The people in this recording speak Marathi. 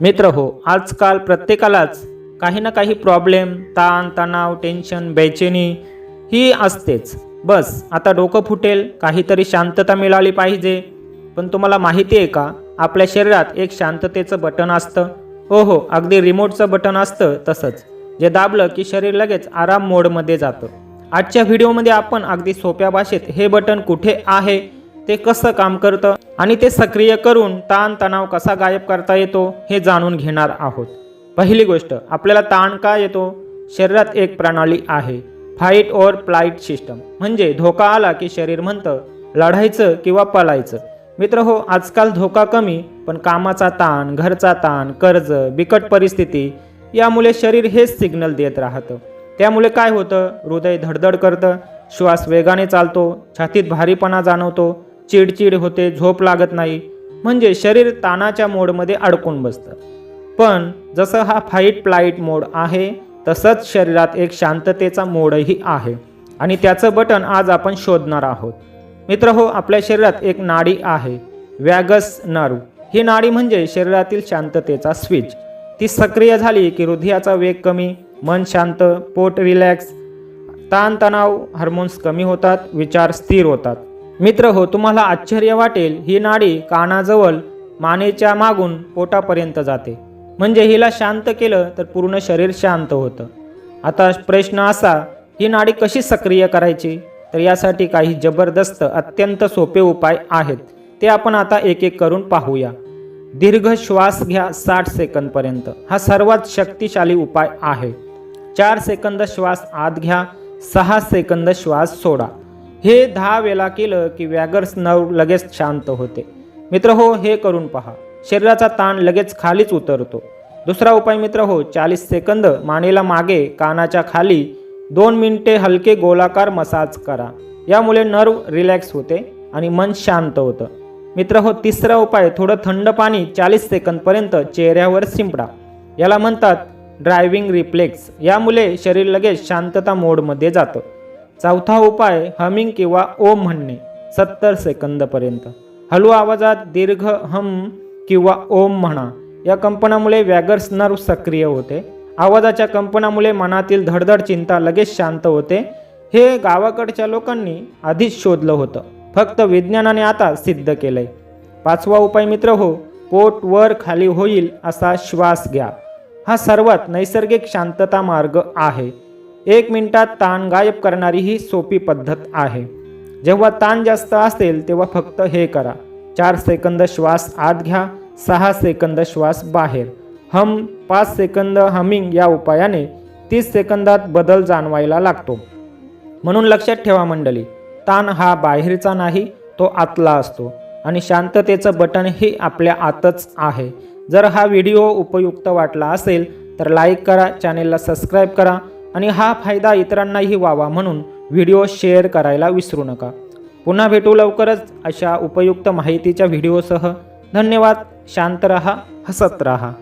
मित्र हो आजकाल प्रत्येकालाच काही ना काही प्रॉब्लेम ताण तणाव टेन्शन बेचैनी ही असतेच. बस आता डोकं फुटेल काहीतरी शांतता मिळाली पाहिजे. पण तुम्हाला माहिती आहे का आपल्या शरीरात एक शांततेचं बटन असतं. हो हो अगदी रिमोटचं बटन असतं तसंच. जे दाबलं की शरीर लगेच आराम मोडमध्ये जातं. आजच्या व्हिडिओमध्ये आपण अगदी सोप्या भाषेत हे बटन कुठे आहे ते कसं काम करतं आणि ते सक्रिय करून ताणतणाव कसा गायब करता येतो हे जाणून घेणार आहोत. पहिली गोष्ट आपल्याला ताण का येतो? शरीरात एक प्रणाली आहे फाईट और प्लाईट सिस्टम म्हणजे धोका आला की शरीर म्हणतं लढायचं किंवा पलायचं. मित्र हो आजकाल धोका कमी पण कामाचा ताण घरचा ताण कर्ज बिकट परिस्थिती यामुळे शरीर हेच सिग्नल देत राहतं. त्यामुळे काय होतं? हृदय धडधड करतं श्वास वेगाने चालतो छातीत भारीपणा जाणवतो चिडचिड होते झोप लागत नाही. म्हणजे शरीर ताणाच्या मोडमध्ये अडकून बसतं. पण जसं हा फाईट फ्लाईट मोड आहे तसंच शरीरात एक शांततेचा मोडही आहे. आणि त्याचं बटन आज आपण शोधणार आहोत. मित्र हो आपल्या शरीरात एक नाडी आहे वॅगस नर्व ही नाडी म्हणजे शरीरातील शांततेचा स्विच ती सक्रिय झाली की हृदयाचा वेग कमी मन शांत पोट रिलॅक्स ताणतणाव हार्मोन्स कमी होतात विचार स्थिर होतात. मित्र हो तुम्हाला आश्चर्य वाटेल ही नाडी कानाजवळ मानेच्या मागून पोटापर्यंत जाते. म्हणजे हिला शांत केलं तर पूर्ण शरीर शांत होतं. आता प्रश्न असा ही नाडी कशी सक्रिय करायची? तर यासाठी काही जबरदस्त अत्यंत सोपे उपाय आहेत. ते आपण आता एक एक करून पाहूया. दीर्घ श्वास घ्या साठ सेकंदपर्यंत. हा सर्वात शक्तिशाली उपाय आहे. चार सेकंद श्वास आत घ्या सहा सेकंद श्वास सोडा. हे दहा वेळा केलं की वॅगर्स नर्व लगेच शांत होते. मित्र हो हे करून पहा. शरीराचा ताण लगेच खालीच उतरतो. दुसरा उपाय मित्र हो चाळीस सेकंद मानेला मागे कानाच्या खाली दोन मिनिटे हलके गोलाकार मसाज करा. यामुळे नर्व रिलॅक्स होते आणि मन शांत होतं. मित्र हो तिसरा उपाय थोडं थंड पाणी चाळीस सेकंदपर्यंत चेहऱ्यावर शिंपडा. याला म्हणतात ड्रायव्हिंग रिफ्लेक्स. यामुळे शरीर लगेच शांतता मोडमध्ये जातं. चौथा उपाय हमिंग किंवा ओम म्हणणे सत्तर सेकंदपर्यंत. हळू आवाजात दीर्घ हम किंवा ओम म्हणा या कंपनामुळे वॅगर्स नर्व सक्रिय होते. आवाजाच्या कंपनामुळे मनातील धडधड चिंता लगेच शांत होते. हे गावाकडच्या लोकांनी आधीच शोधलं होतं. फक्त विज्ञानाने आता सिद्ध केलंय. पाचवा उपाय मित्र हो पोट वर खाली होईल असा श्वास घ्या. हा सर्वात नैसर्गिक शांतता मार्ग आहे. एक मिनिटात ताण गायब करणारी ही सोपी पद्धत आहे. जेव्हा ताण जास्त असेल तेव्हा फक्त हे करा. चार सेकंद श्वास आत घ्या सहा सेकंद श्वास बाहेर. हम पाच सेकंद हमिंग या उपायाने तीस सेकंदात बदल जाणवायला लागतो. म्हणून लक्षात ठेवा मंडळी ताण हा बाहेरचा नाही तो आतला असतो. आणि शांततेचं बटन हे आपल्या आतच आहे. जर हा व्हिडिओ उपयुक्त वाटला असेल तर लाईक करा चॅनेलला सबस्क्राईब करा. आणि हा फायदा इतरांनाही व्हावा म्हणून व्हिडिओ शेअर करायला विसरू नका. पुन्हा भेटू लवकरच अशा उपयुक्त माहितीच्या व्हिडिओसह. धन्यवाद. शांत रहा हसत रहा.